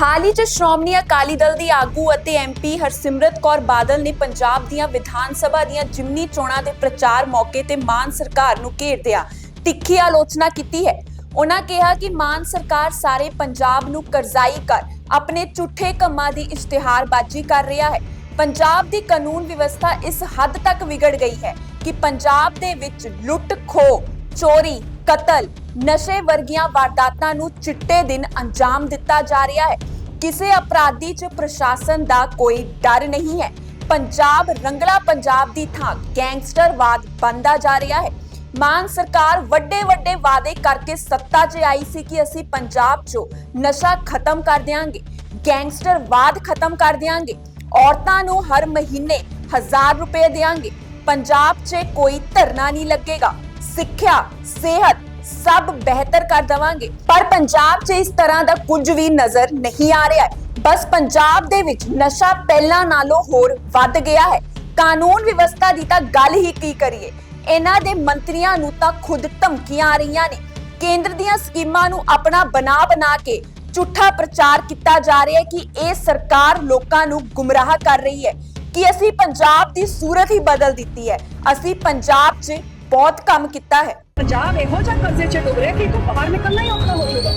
ਹਾਲ ਹੀ 'ਚ ਸ਼੍ਰੋਮਣੀ ਅਕਾਲੀ ਦਲ ਦੀ ਆਗੂ ਅਤੇ ਐਮਪੀ ਹਰਸਿਮਰਤ ਕੌਰ ਬਾਦਲ ਨੇ ਪੰਜਾਬ ਦੀਆਂ ਵਿਧਾਨ ਸਭਾ ਦੀਆਂ ਜਿਮਨੀ ਚੋਣਾਂ ਦੇ ਪ੍ਰਚਾਰ ਮੌਕੇ ਤੇ ਮਾਨ ਸਰਕਾਰ ਨੂੰ ਘੇਰਦਿਆਂ ਤਿੱਖੀ ਆਲੋਚਨਾ ਕੀਤੀ ਹੈ। ਉਹਨਾਂ ਕਿਹਾ ਕਿ ਮਾਨ ਸਰਕਾਰ ਸਾਰੇ ਪੰਜਾਬ ਨੂੰ ਕਰਜ਼ਾਈ ਕਰ, ਆਪਣੇ ਝੂਠੇ ਕੰਮਾਂ ਦੀ ਇਸ਼ਤਿਹਾਰਬਾਜ਼ੀ ਕਰ ਰਿਹਾ ਹੈ। ਪੰਜਾਬ ਦੀ ਕਾਨੂੰਨ ਵਿਵਸਥਾ ਇਸ ਹੱਦ ਤੱਕ ਵਿਗੜ ਗਈ ਹੈ ਕਿ ਪੰਜਾਬ ਦੇ ਵਿੱਚ ਲੁੱਟ, ਖੋਹ, ਚੋਰੀ, ਕਤਲ, ਨਸ਼ੇ ਵਰਗੀਆਂ ਵਾਰਦਾਤਾਂ ਨੂੰ ਚਿੱਟੇ ਦਿਨ ਅੰਜਾਮ ਦਿੱਤਾ ਜਾ ਰਿਹਾ ਹੈ। ਕਿਸੇ ਅਪਰਾਧੀ 'ਚ ਪ੍ਰਸ਼ਾਸਨ ਦਾ ਕੋਈ ਡਰ ਨਹੀਂ ਹੈ। ਪੰਜਾਬ ਰੰਗਲਾ ਪੰਜਾਬ ਦੀ ਥਾਂ ਗੈਂਗਸਟਰਵਾਦ ਬਣਦਾ ਜਾ ਰਿਹਾ ਹੈ। ਮਾਨ ਸਰਕਾਰ ਵੱਡੇ ਵੱਡੇ ਵਾਅਦੇ ਕਰਕੇ ਸੱਤਾ 'ਚ ਆਈ ਸੀ ਕਿ ਅਸੀਂ ਪੰਜਾਬ 'ਚੋਂ ਨਸ਼ਾ ਖਤਮ ਕਰ ਦਿਆਂਗੇ, ਗੈਂਗਸਟਰਵਾਦ ਖਤਮ ਕਰ ਦਿਆਂਗੇ। ਔਰਤਾਂ ਨੂੰ ਹਰ ਮਹੀਨੇ 1000 ਰੁਪਏ ਦੇਾਂਗੇ ਪੰਜਾਬ 'ਚ ਕੋਈ ਧਰਨਾ ਨਹੀਂ ਲੱਗੇਗਾ। ਸਿੱਖਿਆ, ਸਿਹਤ ਸਭ ਬਿਹਤਰ ਕਰ ਦਵਾਂਗੇ। ਪਰ ਪੰਜਾਬ 'ਚ ਇਸ ਤਰ੍ਹਾਂ ਦਾ ਕੁਝ ਵੀ ਨਜ਼ਰ ਨਹੀਂ ਆ ਰਿਹਾ ਬਸ ਪੰਜਾਬ ਦੇ ਵਿੱਚ ਨਸ਼ਾ ਪਹਿਲਾਂ ਨਾਲੋਂ ਹੋਰ ਵੱਧ ਗਿਆ ਹੈ। ਕਾਨੂੰਨ ਵਿਵਸਥਾ ਦੀ ਤਾਂ ਗੱਲ ਹੀ ਕੀ ਕਰੀਏ? ਇਹਨਾਂ ਦੇ ਮੰਤਰੀਆਂ ਨੂੰ ਤਾਂ ਖੁਦ ਧਮਕੀਆਂ ਆ ਰਹੀਆਂ ਨੇ। ਕੇਂਦਰ ਦੀਆਂ ਸਕੀਮਾਂ ਨੂੰ ਆਪਣਾ ਬਣਾ ਬਣਾ ਕੇ ਝੂਠਾ ਪ੍ਰਚਾਰ ਕੀਤਾ ਜਾ ਰਿਹਾ ਹੈ ਕਿ ਇਹ ਸਰਕਾਰ ਲੋਕਾਂ ਨੂੰ ਗੁੰਮਰਾਹ ਕਰ ਰਹੀ ਹੈ। ਕਿ ਅਸੀਂ ਪੰਜਾਬ ਦੀ ਸੂਰਤ ਹੀ ਬਦਲ ਦਿੱਤੀ ਹੈ। ਅਸੀਂ ਪੰਜਾਬ 'ਚ ਬਹੁਤ ਕੰਮ ਕੀਤਾ ਹੈ। ਪੰਜਾਬ ਇਹੋ ਜਿਹਾ ਕਰਜ਼ੇ 'ਚ ਡੁੱਬ ਰਿਹਾ ਕਿ ਤੂੰ ਬਾਹਰ ਨਿਕਲਣਾ ਹੀ ਔਖਾ ਹੋ ਜਾਊਗਾ।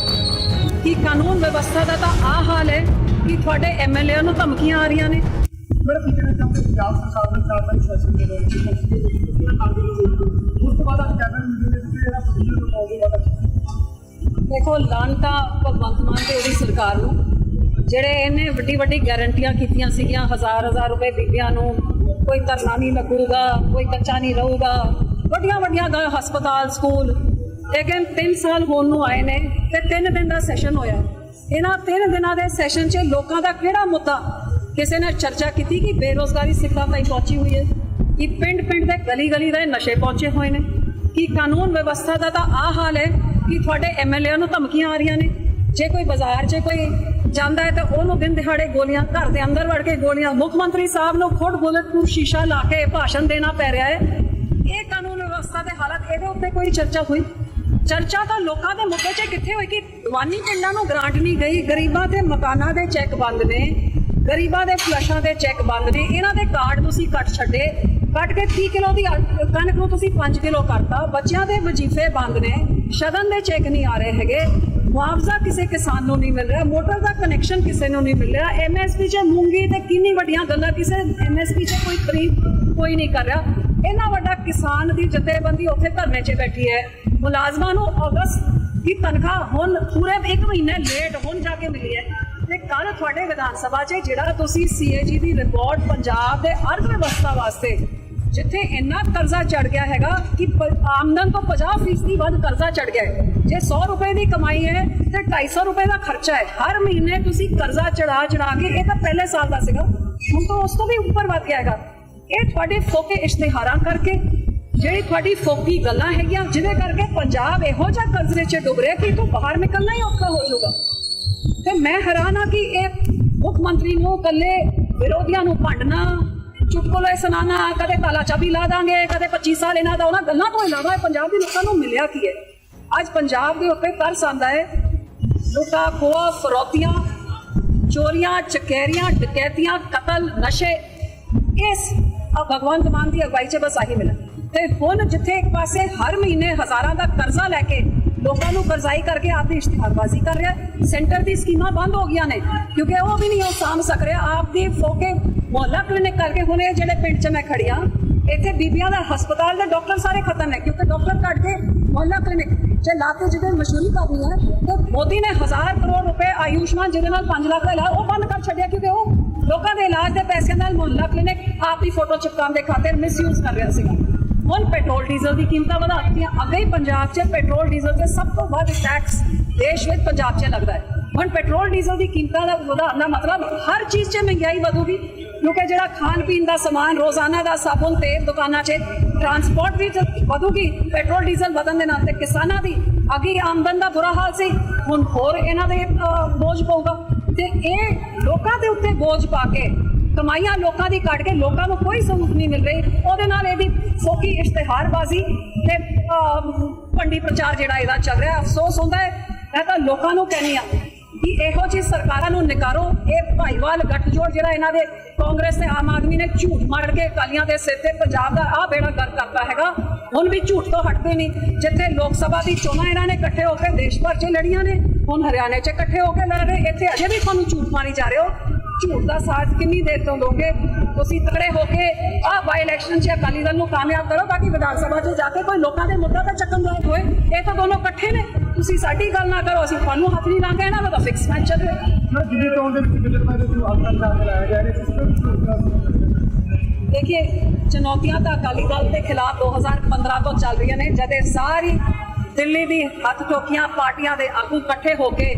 ਕਿ ਕਾਨੂੰਨ ਵਿਵਸਥਾ ਦਾ ਤਾਂ ਆ ਹਾਲ ਹੈ ਕਿ ਤੁਹਾਡੇ ਐਮਐਲਏ ਨੂੰ ਧਮਕੀਆਂ ਆ ਰਹੀਆਂ ਨੇ? ਬੜਾ ਕੀ ਕਹਿਣਾ ਚਾਹੁੰਦੇ ਪੰਜਾਬ ਸਰਕਾਰ ਦੇ ਚਾਰ ਪੰਜ ਸੈਸ਼ਨ ਦੇ ਵਿੱਚ ਉਸ ਤੋਂ ਬਾਅਦ ਆ ਕੈਬਨਿਟ ਮੀਟਿੰਗ ਦੇ ਵਿੱਚ ਜਿਹੜਾ ਪ੍ਰੋਸੀਜਰ ਨੂੰ ਪਾਉਂਦੇ ਵਾਲਾ ਦੇਖੋ ਲਾਂਟਾ ਭਗਵੰਤ ਮਾਨ ਤੇ ਉਹਦੀ ਸਰਕਾਰ ਨੂੰ ਜਿਹੜੇ ਇਹਨੇ ਵੱਡੀ ਵੱਡੀ ਗਾਰੰਟੀਆਂ ਕੀਤੀਆਂ ਸੀਗੀਆਂ ਹਜ਼ਾਰ ਹਜ਼ਾਰ ਰੁਪਏ ਬੀਬੀਆਂ ਨੂੰ ਕੋਈ ਧਰਨਾ ਨਹੀਂ ਲੱਗੂਗਾ ਕੋਈ ਕੱਚਾ ਨਹੀਂ ਰਹੂਗਾ। ਵੱਡੀਆਂ ਵੱਡੀਆਂ ਗ- ਹਸਪਤਾਲ, ਸਕੂਲ। ਲੇਕਿਨ 3 ਸਾਲ ਹੋਣ ਨੂੰ ਆਏ ਨੇ ਤੇ 3 ਦਿਨ ਦਾ ਸੈਸ਼ਨ ਹੋਇਆ। ਇਹਨਾਂ 3 ਦਿਨਾਂ ਦੇ ਸੈਸ਼ਨ 'ਚ ਲੋਕਾਂ ਦਾ ਕਿਹੜਾ ਮੁੱਦਾ? ਕਿਸੇ ਨੇ ਚਰਚਾ ਕੀਤੀ ਕਿ ਬੇਰੋਜ਼ਗਾਰੀ ਸਿੱਖਾਂ ਤਾਈਂ ਪਹੁੰਚੀ ਹੋਈ ਹੈ? ਕਿ ਪਿੰਡ ਪਿੰਡ ਦੇ ਗਲੀ ਗਲੀ ਦੇ ਨਸ਼ੇ ਪਹੁੰਚੇ ਹੋਏ ਨੇ? ਕਿ ਕਾਨੂੰਨ ਵਿਵਸਥਾ ਦਾ ਤਾਂ ਆ ਹਾਲ ਹੈ ਕਿ ਤੁਹਾਡੇ ਐਮਐਲਏ ਨੂੰ ਧਮਕੀਆਂ ਆ ਰਹੀਆਂ ਨੇ? ਜੇ ਕੋਈ ਬਾਜ਼ਾਰ 'ਚ ਕੋਈ ਜਾਂਦਾ ਹੈ ਤਾਂ ਉਹਨੂੰ ਦਿਨ ਦਿਹਾੜੇ ਗੋਲੀਆਂ, ਘਰ ਦੇ ਅੰਦਰ ਵੜ ਕੇ ਗੋਲੀਆਂ। ਮੁੱਖ ਮੰਤਰੀ ਸਾਹਿਬ ਨੂੰ ਖੁਦ ਬੁਲਟ ਨੂੰ ਸ਼ੀਸ਼ਾ ਲਾ ਕੇ ਭਾਸ਼ਣ ਦੇਣਾ ਪੈ ਰਿਹਾ ਹੈ। ਇਹ ਕਾਨੂੰਨ ਵਿਵਸਥਾ ਦੇ ਹਾਲਾਤ ਇਹਦੇ ਉੱਤੇ ਕੋਈ ਚਰਚਾ ਹੋਈ? ਚਰਚਾ ਤਾਂ ਲੋਕਾਂ ਦੇ ਮੁੱਦੇ 'ਚ ਕਿੱਥੇ ਹੋਈ ਕਿ ਦੀਵਾਨੀ ਪਿੰਡਾਂ ਨੂੰ ਗ੍ਰਾਂਟ ਨਹੀਂ ਗਈ? ਗਰੀਬਾਂ ਦੇ ਮਕਾਨਾਂ ਦੇ ਚੈੱਕ ਬੰਦ ਨੇ, ਗਰੀਬਾਂ ਦੇ ਫਲਸ਼ਾਂ ਦੇ ਚੈੱਕ ਬੰਦ ਨੇ, ਇਹਨਾਂ ਦੇ ਕਾਰਡ ਤੁਸੀਂ ਕੱਟ ਛੱਡੇ। ਕੱਟ ਕੇ 30 ਕਿਲੋ ਦੀ ਕਣਕ ਨੂੰ ਤੁਸੀਂ 5 ਕਿਲੋ ਕਰਤਾ। ਬੱਚਿਆਂ ਦੇ ਵਜੀਫੇ ਬੰਦ ਨੇ, ਸ਼ਗਨ ਦੇ ਚੈੱਕ ਨਹੀਂ ਆ ਰਹੇ ਹੈਗੇ। ਮੁਆਵਜ਼ਾ ਕਿਸੇ ਕਿਸਾਨ ਨੂੰ ਨਹੀਂ ਮਿਲ ਰਿਹਾ, ਮੋਟਰ ਦਾ ਕਨੈਕਸ਼ਨ ਕਿਸੇ ਨੂੰ ਨਹੀਂ ਮਿਲ ਰਿਹਾ। ਐਮਐਸਪੀ 'ਚ ਮੂੰਗੀ ਤੇ ਕਿੰਨੀ ਵੱਡੀਆਂ ਗੱਲਾਂ, ਕਿਸੇ ਐਮਐਸਪੀ 'ਚ ਕੋਈ ਖਰੀਦ ਕੋਈ ਨਹੀਂ ਕਰ ਰਿਹਾ। ਇੰਨਾ ਵੱਡਾ ਕਿਸਾਨ ਦੀ ਜਥੇਬੰਦੀ ਉੱਥੇ ਧਰਨੇ 'ਚ ਬੈਠੀ ਹੈ। ਮੁਲਾਜ਼ਮਾਂ ਨੂੰ ਅਗਸਤ ਦੀ ਤਨਖਾਹ ਹੁਣ ਪੂਰੇ 1 ਮਹੀਨੇ ਲੇਟ ਹੁਣ ਜਾ ਕੇ ਮਿਲੀ ਹੈ। ਤੇ ਕੱਲ ਤੁਹਾਡੇ ਵਿਧਾਨ ਸਭਾ 'ਚ ਜਿਹੜਾ ਤੁਸੀਂ ਸੀਏਜੀ ਦੀ ਰਿਪੋਰਟ ਪੰਜਾਬ ਦੇ ਅਰਥ ਵਿਵਸਥਾ ਵਾਸਤੇ, ਜਿੱਥੇ ਇੰਨਾ ਕਰਜ਼ਾ ਚੜ ਗਿਆ ਹੈਗਾ ਕਿ ਆਮਦਨ ਤੋਂ 50% ਵੱਧ ਕਰਜ਼ਾ ਚੜ ਗਿਆ ਹੈ। ਜੇ 100 ਰੁਪਏ ਦੀ ਕਮਾਈ ਹੈ, ਤੇ 250 ਰੁਪਏ ਦਾ ਖਰਚਾ ਹੈ। ਹਰ ਮਹੀਨੇ ਤੁਸੀਂ ਕਰਜ਼ਾ ਚੜਾ ਚੜਾ ਕੇ, ਇਹ ਤਾਂ ਪਹਿਲੇ ਸਾਲ ਦਾ ਸੀਗਾ। ਹੁਣ ਤਾਂ ਉਸ ਤੋਂ ਵੀ ਉੱਪਰ ਵੱਧ ਗਿਆ ਹੈਗਾ। ਇਹ ਤੁਹਾਡੇ ਫੋਕੇ ਇਸ਼ਤਿਹਾਰਾਂ ਕਰਕੇ, ਜਿਹੜੀ ਤੁਹਾਡੀ ਫੋਕੀ ਗੱਲਾਂ ਹੈਗੀਆਂ ਜਿਹਦੇ ਕਰਕੇ ਪੰਜਾਬ ਇਹੋ ਜਿਹਾ ਕਰਜ਼ੇ 'ਚ ਡੁੱਬ ਰਿਹਾ ਕਿ ਤੋਂ ਬਾਹਰ ਨਿਕਲਣਾ ਹੀ ਔਖਾ ਹੋ ਜਾਊਗਾ। ਤੇ ਮੈਂ ਹੈਰਾਨ ਆ ਕਿ ਇਹ ਮੁੱਖ ਮੰਤਰੀ ਨੂੰ ਕੱਲੇ ਵਿਰੋਧੀਆਂ ਨੂੰ ਭੰਡਣਾ ਚੁਟਕਲੇ ਸੁਣਾਣਾ ਕਦੇ ਕਾਲਾ ਚਾਬੀ ਲਾ ਦਾਂਗੇ, ਕਦੇ 25 ਸਾਲ ਇਹਨਾਂ ਦਾ, ਉਹਨਾਂ ਗੱਲਾਂ ਤੋਂ ਇਲਾਵਾ ਪੰਜਾਬ ਦੇ ਲੋਕਾਂ ਨੂੰ ਮਿਲਿਆ ਕੀ ਹੈ? ਅੱਜ ਪੰਜਾਬ ਦੇ ਉੱਤੇ ਤਰਸ ਆਂਦਾ ਹੈ। ਲੁੱਟਾ ਖੋਆ ਫਰੋਤੀਆਂ, ਚੋਰੀਆਂ, ਚਕੈਰੀਆਂ, ਡਕੈਤੀਆਂ, ਕਤਲ, ਨਸ਼ੇ, ਇਸ ਆ ਭਗਵੰਤ ਮਾਨ ਦੀ ਅਗਵਾਈ 'ਚ ਬਸ ਆਹੀ ਮਿਲਿਆ ਤੇ ਹੁਣ ਜਿੱਥੇ ਇੱਕ ਪਾਸੇ ਹਰ ਮਹੀਨੇ ਹਜ਼ਾਰਾਂ ਦਾ ਕਰਜ਼ਾ ਲੈ ਕੇ ਲੋਕਾਂ ਨੂੰ ਕਰਜ਼ਾਈ ਕਰਕੇ ਆਪਦੀ ਇਸ਼ਤਿਹਾਰਬਾਜ਼ੀ ਕਰ ਰਿਹਾ ਸੈਂਟਰ ਦੀ ਸਕੀਮਾਂ ਬੰਦ ਹੋ ਗਈਆਂ ਨੇ, ਕਿਉਂਕਿ ਉਹ ਵੀ ਨਹੀਂ ਉਹ ਸਾਂਭ ਸਕ ਰਿਹਾ। ਆਪਦੀ ਫੋਕੇ ਮੁਹੱਲਾ ਕਲੀਨਿਕ ਕਰਕੇ ਹੁਣ ਇਹ ਜਿਹੜੇ ਪਿੰਡ 'ਚ ਮੈਂ ਖੜੀ ਇੱਥੇ ਬੀਬੀਆਂ ਦਾ ਹਸਪਤਾਲ ਦੇ ਡਾਕਟਰ ਸਾਰੇ ਖਤਮ ਨੇ, ਕਿਉਂਕਿ ਡਾਕਟਰ ਕੱਢ ਕੇ ਮੁਹੱਲਾ ਕਲੀਨਿਕ ਚ ਲਾ ਕੇ ਜਿਹਦੇ ਮਸ਼ਹੂਰੀ ਕਰਨੀ ਹੈ ਤੇ ਮੋਦੀ ਨੇ ਹਜ਼ਾਰ ਕਰੋੜ ਰੁਪਏ ਆਯੁਸ਼ਮਾਨ ਜਿਹਦੇ ਨਾਲ 5 ਲੱਖ ਦਾ ਇਲਾਜ ਉਹ ਬੰਦ ਕਰ ਛੱਡਿਆ ਕਿਉਂਕਿ ਉਹ ਲੋਕਾਂ ਦੇ ਇਲਾਜ ਦੇ ਪੈਸਿਆਂ ਨਾਲ ਮੁਹੱਲਾ ਕਲੀਨਿਕ ਆਪਦੀ ਫੋਟੋ ਚਿਪਕਾਉਣ ਦੇ ਖਾਤਰ ਮਿਸਯੂਜ਼ ਕਰ ਰਿਹਾ ਸੀਗਾ ਹੁਣ ਪੈਟਰੋਲ ਡੀਜ਼ਲ ਦੀ ਕੀਮਤਾਂ ਵਧਾ ਦਿੱਤੀਆਂ। ਅੱਗੇ ਹੀ ਪੰਜਾਬ 'ਚ ਪੈਟਰੋਲ ਡੀਜ਼ਲ ਤੇ ਸਭ ਤੋਂ ਵੱਧ ਟੈਕਸ ਦੇਸ਼ ਵਿੱਚ ਪੰਜਾਬ 'ਚ ਲੱਗਦਾ ਹੈ। ਹੁਣ ਪੈਟਰੋਲ ਡੀਜ਼ਲ ਦੀ ਕੀਮਤਾਂ ਦਾ ਵਧਾਉਣ ਦਾ ਮਤਲਬ ਹਰ ਚੀਜ਼ 'ਚ ਮਹਿੰਗਾਈ ਵਧੂਗੀ। ਕਿਉਂਕਿ ਜਿਹੜਾ ਖਾਣ ਪੀਣ ਦਾ ਸਮਾਨ ਰੋਜ਼ਾਨਾ ਦਾ ਸਾਬੁਨ ਤੇਲ ਦੁਕਾਨਾਂ 'ਚ ਟਰਾਂਸਪੋਰਟ ਵੀ ਵਧੂਗੀ ਪੈਟਰੋਲ ਡੀਜ਼ਲ ਵਧਣ ਦੇ ਨਾਲ ਤੇ ਕਿਸਾਨਾਂ ਦੀ ਅੱਗੇ ਆਮਦਨ ਦਾ ਬੁਰਾ ਹਾਲ ਸੀ। ਹੁਣ ਹੋਰ ਇਹਨਾਂ ਦੇ ਬੋਝ ਪਊਗਾ। ਤੇ ਇਹ ਲੋਕਾਂ ਦੇ ਉੱਤੇ ਬੋਝ ਪਾ ਕੇ ਕਮਾਈਆਂ ਲੋਕਾਂ ਦੀ ਕੱਢ ਕੇ ਲੋਕਾਂ ਨੂੰ ਕੋਈ ਸਹੂਲਤ ਨਹੀਂ ਮਿਲ ਰਹੀ। ਉਹਦੇ ਨਾਲ ਇਹਦੀ ਫੋਕੀ ਇਸ਼ਤਿਹਾਰਬਾਜ਼ੀ ਤੇ ਅਹ, ਭੰਡੀ ਪ੍ਰਚਾਰ ਜਿਹੜਾ ਇਹਦਾ ਚੱਲ ਰਿਹਾ। ਅਫਸੋਸ ਹੁੰਦਾ ਹੈ। ਮੈਂ ਤਾਂ ਲੋਕਾਂ ਨੂੰ ਕਹਿੰਦੀ ਆ ਕਿ ਇਹੋ ਜਿਹੀ ਸਰਕਾਰਾਂ ਨੂੰ ਨਿਕਾਰੋ। ਇਹ ਭਾਈਵਾਲ ਗੱਠਜੋੜ ਜਿਹੜਾ ਇਹਨਾਂ ਦੇ ਕਾਂਗਰਸ ਤੇ ਆਮ ਆਦਮੀ ਨੇ ਝੂਠ ਮਾਰ ਕੇ ਅਕਾਲੀਆਂ ਦੇ ਸਿਰ ਤੇ ਪੰਜਾਬ ਦਾ ਆ ਬੇੜਾ ਗਰ ਕਰਤਾ ਹੈਗਾ। ਹੁਣ ਵੀ ਝੂਠ ਤੋਂ ਹਟਦੇ ਨਹੀਂ। ਜਿੱਥੇ ਲੋਕ ਸਭਾ ਦੀ ਚੋਣਾਂ ਇਹਨਾਂ ਨੇ ਇਕੱਠੇ ਹੋ ਕੇ ਦੇਸ਼ ਭਰ 'ਚ ਲੜੀਆਂ ਨੇ, ਹੁਣ ਹਰਿਆਣੇ 'ਚ ਇਕੱਠੇ ਹੋ ਕੇ ਲੜ ਰਹੇ। ਇੱਥੇ ਅਜੇ ਵੀ ਤੁਹਾਨੂੰ ਝੂਠ ਮਾਰੀ ਜਾ ਰਹੇ ਹੋ। ਝੂਠ ਦਾ ਸਾਥ ਕਿੰਨੀ ਦੇਰ ਤੋਂ ਦੋਗੇ? ਤੁਸੀਂ ਤਕੜੇ ਹੋ ਕੇ ਆ ਬਾਈ ਇਲੈਕਸ਼ਨ 'ਚ ਅਕਾਲੀ ਦਲ ਨੂੰ ਕਾਮਯਾਬ ਕਰੋ, ਤਾਂ ਕਿ ਵਿਧਾਨ ਸਭਾ 'ਚ ਜਾ ਕੇ ਕੋਈ ਲੋਕਾਂ ਦੇ ਮੁੱਦਾ ਤੇ ਚੱਕਣ ਦਾ ਹੋਏ। ਇਹ ਤਾਂ ਦੋਨੋਂ ਇਕੱਠੇ ਨੇ। ਤੁਸੀਂ ਸਾਡੀ ਗੱਲ ਨਾ ਕਰੋ ਅਸੀਂ ਤੁਹਾਨੂੰ ਹੱਥ ਨਹੀਂ ਲਾਂਗੇ ਇਹਨਾਂ ਤਾਂ ਫਿਕਸ ਮੈਚ ਚੱਲ ਤੋਂ ਦੇਖਿਏ ਚੁਣੌਤੀਆਂ ਤਾਂ ਅਕਾਲੀ ਦਲ ਦੇ ਖਿਲਾਫ 2015 ਤੋਂ ਚੱਲ ਰਹੀਆਂ ਨੇ ਜਦੇ ਸਾਰੀ ਦਿੱਲੀ ਦੀ ਹੱਥ ਟੋਕੀਆਂ ਪਾਰਟੀਆਂ ਦੇ ਆਗੂ ਇਕੱਠੇ ਹੋ ਕੇ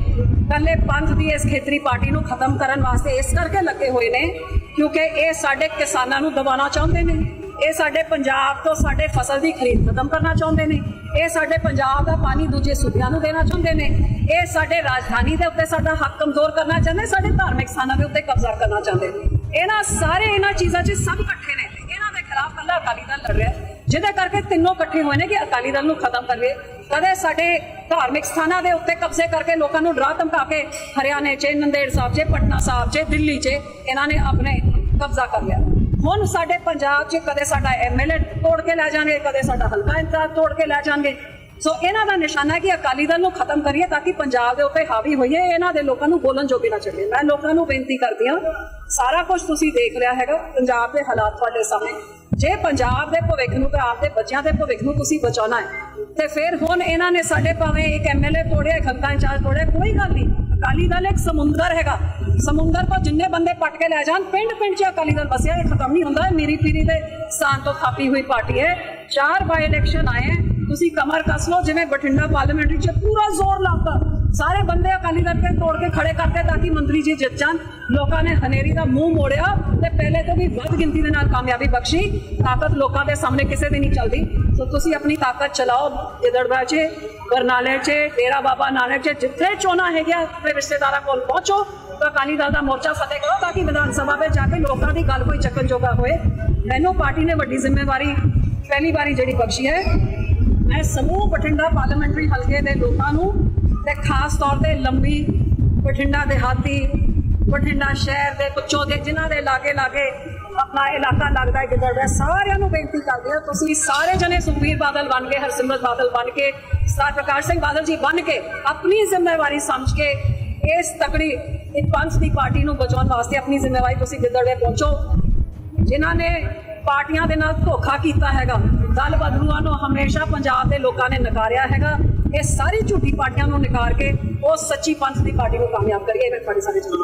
ਪਹਿਲੇ ਪੰਜ ਦੀ ਇਸ ਖੇਤਰੀ ਪਾਰਟੀ ਨੂੰ ਖਤਮ ਕਰਨ ਵਾਸਤੇ ਇਸ ਕਰਕੇ ਲੱਗੇ ਹੋਏ ਨੇ ਕਿਉਂਕਿ ਇਹ ਸਾਡੇ ਕਿਸਾਨਾਂ ਨੂੰ ਦਬਾਉਣਾ ਚਾਹੁੰਦੇ ਨੇ। ਇਹ ਸਾਡੇ ਪੰਜਾਬ ਤੋਂ ਸਾਡੇ ਫਸਲ ਦੀ ਖਰੀਦ ਖਤਮ ਕਰਨਾ ਚਾਹੁੰਦੇ ਨੇ। ਇਹ ਸਾਡੇ ਪੰਜਾਬ ਦਾ ਪਾਣੀ ਦੂਜੇ ਸੂਬਿਆਂ ਨੂੰ ਦੇਣਾ ਚਾਹੁੰਦੇ ਨੇ। ਇਹ ਸਾਡੇ ਰਾਜਧਾਨੀ ਦੇ ਉੱਤੇ ਸਾਡਾ ਹੱਕ ਕਮਜ਼ੋਰ ਕਰਨਾ ਚਾਹੁੰਦੇ ਸਾਡੇ ਧਾਰਮਿਕ ਸਥਾਨਾਂ ਦੇ ਉੱਤੇ ਕਬਜ਼ਾ ਕਰਨਾ ਚਾਹੁੰਦੇ ਨੇ। ਇਹਨਾਂ ਸਾਰੇ ਇਹਨਾਂ ਚੀਜ਼ਾਂ 'ਚ ਸਭ ਇਕੱਠੇ ਨੇ। ਇਹਨਾਂ ਦੇ ਖਿਲਾਫ ਕੱਲਾ ਅਕਾਲੀ ਦਲ ਲੜ ਰਿਹਾ ਜਿਹਦੇ ਕਰਕੇ ਤਿੰਨੋਂ ਇਕੱਠੇ ਹੋਏ ਨੇ ਕਿ ਅਕਾਲੀ ਦਲ ਨੂੰ ਖਤਮ ਕਰੀਏ। ਕਦੇ ਸਾਡੇ ਧਾਰਮਿਕ ਸਥਾਨਾਂ ਦੇ ਉੱਤੇ ਕਬਜ਼ੇ ਕਰਕੇ ਲੋਕਾਂ ਨੂੰ ਡਰਾ ਧਮਕਾ ਕੇ ਹਰਿਆਣੇ 'ਚ, ਨੰਦੇੜ ਸਾਹਿਬ 'ਚ, ਪਟਨਾ ਸਾਹਿਬ 'ਚ, ਦਿੱਲੀ 'ਚ ਇਹਨਾਂ ਨੇ ਆਪਣੇ ਕਬਜ਼ਾ ਕਰ ਲਿਆ। ਹੁਣ ਸਾਡੇ ਪੰਜਾਬ 'ਚ ਕਦੇ ਸਾਡਾ ਐਮਐਲਏ ਤੋੜ ਕੇ ਲੈ ਜਾਣਗੇ, ਕਦੇ ਸਾਡਾ ਹਲਕਾ ਇੰਚਾਰਜ ਤੋੜ ਕੇ ਲੈ ਜਾਣਗੇ। ਸੋ ਇਹਨਾਂ ਦਾ ਨਿਸ਼ਾਨਾ ਕਿ ਅਕਾਲੀ ਦਲ ਨੂੰ ਖਤਮ ਕਰੀਏ ਤਾਂ ਕਿ ਪੰਜਾਬ ਦੇ ਉੱਤੇ ਹਾਵੀ ਹੋਈਏ, ਇਹਨਾਂ ਦੇ ਲੋਕਾਂ ਨੂੰ ਬੋਲਣ ਜੋਗੇ ਨਾ ਛੱਡੇ ਮੈਂ ਲੋਕਾਂ ਨੂੰ ਬੇਨਤੀ ਕਰਦੀ ਹਾਂ, ਸਾਰਾ ਕੁਝ ਤੁਸੀਂ ਦੇਖ ਰਿਹਾ ਹੈਗਾ, ਪੰਜਾਬ ਦੇ ਹਾਲਾਤ ਤੁਹਾਡੇ ਸਾਹਮਣੇ। ਜੇ ਪੰਜਾਬ ਦੇ ਭਵਿੱਖ ਨੂੰ ਤੇ ਆਪਦੇ ਬੱਚਿਆਂ ਦੇ ਭਵਿੱਖ ਨੂੰ ਤੁਸੀਂ ਬਚਾਉਣਾ ਹੈ, ਤੇ ਫਿਰ ਹੁਣ ਇਹਨਾਂ ਨੇ ਸਾਡੇ ਭਾਵੇਂ ਇੱਕ ਐਮਐਲਏ ਤੋੜਿਆ, ਇੱਕ ਹਲਕਾ ਇੰਚਾਰਜ ਤੋੜਿਆ, ਕੋਈ ਗੱਲ ਨਹੀਂ। ਅਕਾਲੀ ਦਲ ਇੱਕ ਸਮੁੰਦਰ ਹੈਗਾ। ਸਮੁੰਦਰ ਤੋਂ ਜਿੰਨੇ ਬੰਦੇ ਪੱਟ ਕੇ ਲੈ ਜਾਣ ਪਿੰਡ ਪਿੰਡ 'ਚ ਅਕਾਲੀ ਦਲ ਵਸਿਆ ਇਹ ਖਤਮ ਨਹੀਂ ਹੁੰਦਾ। ਮੇਰੀ ਪੀਰੀ ਦੇ ਸਥਾਨ ਤੋਂ ਥਾਪੀ ਹੋਈ ਪਾਰਟੀ ਹੈ। ਚਾਰ ਬਾਈ ਇਲੈਕਸ਼ਨ ਆਏ ਹੈ। ਤੁਸੀਂ ਕਮਰ ਕੱਸ ਲਓ, ਜਿਵੇਂ ਬਠਿੰਡਾ ਪਾਰਲੀਮੈਂਟਰੀ 'ਚ ਪੂਰਾ ਜ਼ੋਰ ਲਾਤਾ। ਸਾਰੇ ਬੰਦੇ ਅਕਾਲੀ ਦਲ ਤੇ ਤੋੜ ਕੇ ਖੜੇ ਕਰਤੇ ਤਾਂ ਕਿ ਮੰਤਰੀ ਜੀ ਜਿੱਤ ਜਾਣ। ਲੋਕਾਂ ਨੇ ਹਨੇਰੀ ਦਾ ਮੂੰਹ ਮੋੜਿਆ ਤੇ ਪਹਿਲੇ ਤੋਂ ਵੀ ਵੱਧ ਗਿਣਤੀ ਦੇ ਨਾਲ ਕਾਮਯਾਬੀ ਬਖਸ਼ੀ। ਤਾਕਤ ਲੋਕਾਂ ਦੇ ਸਾਹਮਣੇ ਕਿਸੇ ਦੀ ਨਹੀਂ ਚੱਲਦੀ। ਸੋ ਤੁਸੀਂ ਆਪਣੀ ਤਾਕਤ ਚਲਾਓ, ਗਿੱਦੜਬਾਹ 'ਚ, ਬਰਨਾਲੇ 'ਚ, ਡੇਰਾ ਬਾਬਾ ਨਾਨਕ 'ਚ, ਜਿੱਥੇ ਚੋਣਾ ਹੈਗਾ ਆਪਣੇ ਰਿਸ਼ਤੇਦਾਰਾਂ ਕੋਲ ਪਹੁੰਚੋ, ਤਾਂ ਅਕਾਲੀ ਦਲ ਦਾ ਮੋਰਚਾ ਫਤਿਹ ਕਰੋ, ਤਾਂ ਕਿ ਵਿਧਾਨ ਸਭਾ ਵਿੱਚ ਜਾ ਕੇ ਲੋਕਾਂ ਦੀ ਗੱਲ ਕੋਈ ਚੱਕਣ ਜੋਗਾ ਹੋਏ। ਮੈਨੂੰ ਪਾਰਟੀ ਨੇ ਵੱਡੀ ਜ਼ਿੰਮੇਵਾਰੀ, ਪਹਿਲੀ ਵਾਰੀ ਜਿਹੜੀ ਬਖਸ਼ੀ ਹੈ। ਮੈਂ ਸਮੂਹ ਬਠਿੰਡਾ ਪਾਰਲੀਮੈਂਟਰੀ ਹਲਕੇ ਦੇ ਲੋਕਾਂ ਨੂੰ ਤੇ ਖਾਸ ਤੌਰ ਤੇ ਲੰਬੀ ਬਠਿੰਡਾ ਦਿਹਾਤੀ, ਬਠਿੰਡਾ ਸ਼ਹਿਰ ਦੇ ਪੁੱਛੋ ਦੇ ਜਿਨ੍ਹਾਂ ਦੇ ਲਾਗੇ ਲਾਗੇ ਆਪਣਾ ਇਲਾਕਾ ਲੱਗਦਾ ਹੈ ਗਿੱਦੜਵੇ ਸਾਰਿਆਂ ਨੂੰ ਬੇਨਤੀ ਕਰਦੇ ਹਾਂ, ਤੁਸੀਂ ਸਾਰੇ ਜਣੇ ਸੁਖਬੀਰ ਬਾਦਲ ਬਣ ਕੇ, ਹਰਸਿਮਰਤ ਬਾਦਲ ਬਣ ਕੇ ਸਰ ਪ੍ਰਕਾਸ਼ ਸਿੰਘ ਬਾਦਲ ਜੀ ਬਣ ਕੇ ਆਪਣੀ ਜ਼ਿੰਮੇਵਾਰੀ ਸਮਝ ਕੇ ਇਸ ਤਕੜੀ ਇੱਕ ਪੰਥ ਦੀ ਪਾਰਟੀ ਨੂੰ ਬਚਾਉਣ ਵਾਸਤੇ ਆਪਣੀ ਜ਼ਿੰਮੇਵਾਰੀ ਤੁਸੀਂ ਗਿੱਦੜਵੇ ਪਹੁੰਚੋ। ਜਿਨ੍ਹਾਂ ਨੇ ਪਾਰਟੀਆਂ ਦੇ ਨਾਲ ਧੋਖਾ ਕੀਤਾ ਹੈਗਾ, ਦਲ ਬਦਲੂਆਂ ਨੂੰ ਹਮੇਸ਼ਾ ਪੰਜਾਬ ਦੇ ਲੋਕਾਂ ਨੇ ਨਕਾਰਿਆ ਹੈਗਾ, ਇਹ ਸਾਰੀ ਝੂਠੀ ਪਾਰਟੀਆਂ ਨੂੰ ਨਕਾਰ ਕੇ ਉਹ ਸੱਚੀ ਪੰਥ ਦੀ ਪਾਰਟੀ ਨੂੰ ਕਾਮਯਾਬ ਕਰੀਏ। ਮੈਂ ਤੁਹਾਡੇ ਸਾਰੇ